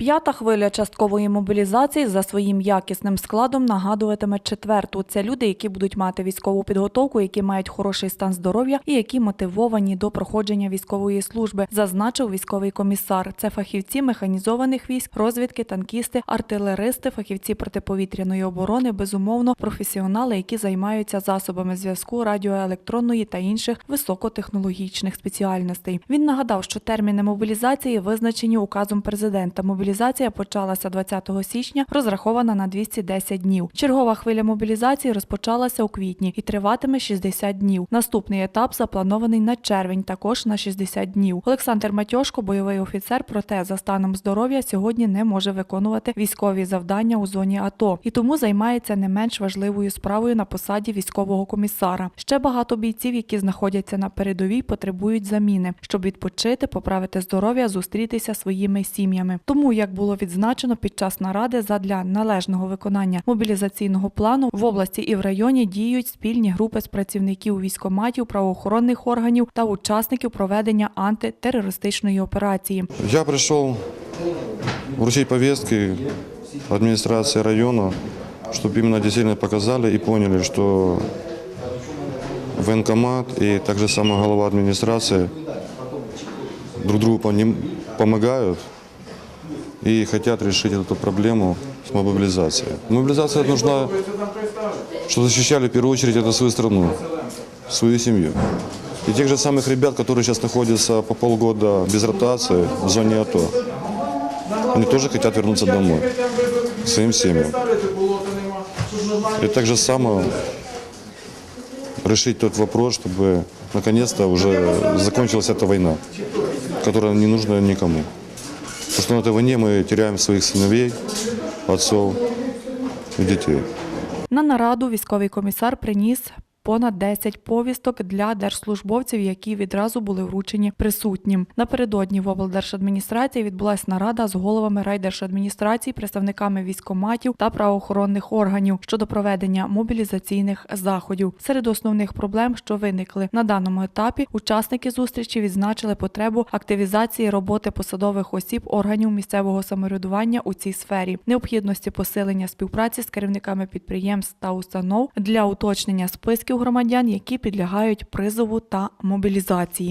П'ята хвиля часткової мобілізації за своїм якісним складом нагадуватиме четверту. Це люди, які будуть мати військову підготовку, які мають хороший стан здоров'я і які мотивовані до проходження військової служби, зазначив військовий комісар. Це фахівці механізованих військ, розвідки, танкісти, артилеристи, фахівці протиповітряної оборони, безумовно, професіонали, які займаються засобами зв'язку, радіоелектронної та інших високотехнологічних спеціальностей. Він нагадав, що терміни мобілізації визначені указом президента. Мобілізація почалася 20 січня, розрахована на 210 днів. Чергова хвиля мобілізації розпочалася у квітні і триватиме 60 днів. Наступний етап запланований на червень, також на 60 днів. Олександр Матьошко, бойовий офіцер, проте за станом здоров'я сьогодні не може виконувати військові завдання у зоні АТО і тому займається не менш важливою справою на посаді військового комісара. Ще багато бійців, які знаходяться на передовій, потребують заміни, щоб відпочити, поправити здоров'я, зустрітися своїми сім'ями. Тому, як було відзначено під час наради, задля належного виконання мобілізаційного плану в області і в районі діють спільні групи з працівників військоматів, правоохоронних органів та учасників проведення антитерористичної операції. Я пришел вручить повестки администрации района, чтобы именно действительно показали и поняли, что военкомат и также сама голова администрации друг другу помогают и хотят решить эту проблему с мобилизацией. Мобилизация нужна, чтобы защищали в первую очередь это свою страну, свою семью. И тех же самых ребят, которые сейчас находятся по полгода без ротации в зоне АТО, они тоже хотят вернуться домой, к своим семьям. И так же само решить тот вопрос, чтобы наконец-то уже закончилась эта война, которая не нужна никому. Потому что на этой войне мы теряем своих сыновей, отцов и детей. На нараду військовий комісар приніс понад 10 повісток для держслужбовців, які відразу були вручені присутнім. Напередодні в облдержадміністрації відбулася нарада з головами райдержадміністрації, представниками військоматів та правоохоронних органів щодо проведення мобілізаційних заходів. Серед основних проблем, що виникли на даному етапі, учасники зустрічі відзначили потребу активізації роботи посадових осіб органів місцевого самоврядування у цій сфері, необхідності посилення співпраці з керівниками підприємств та установ для уточнення списків громадян, які підлягають призову та мобілізації.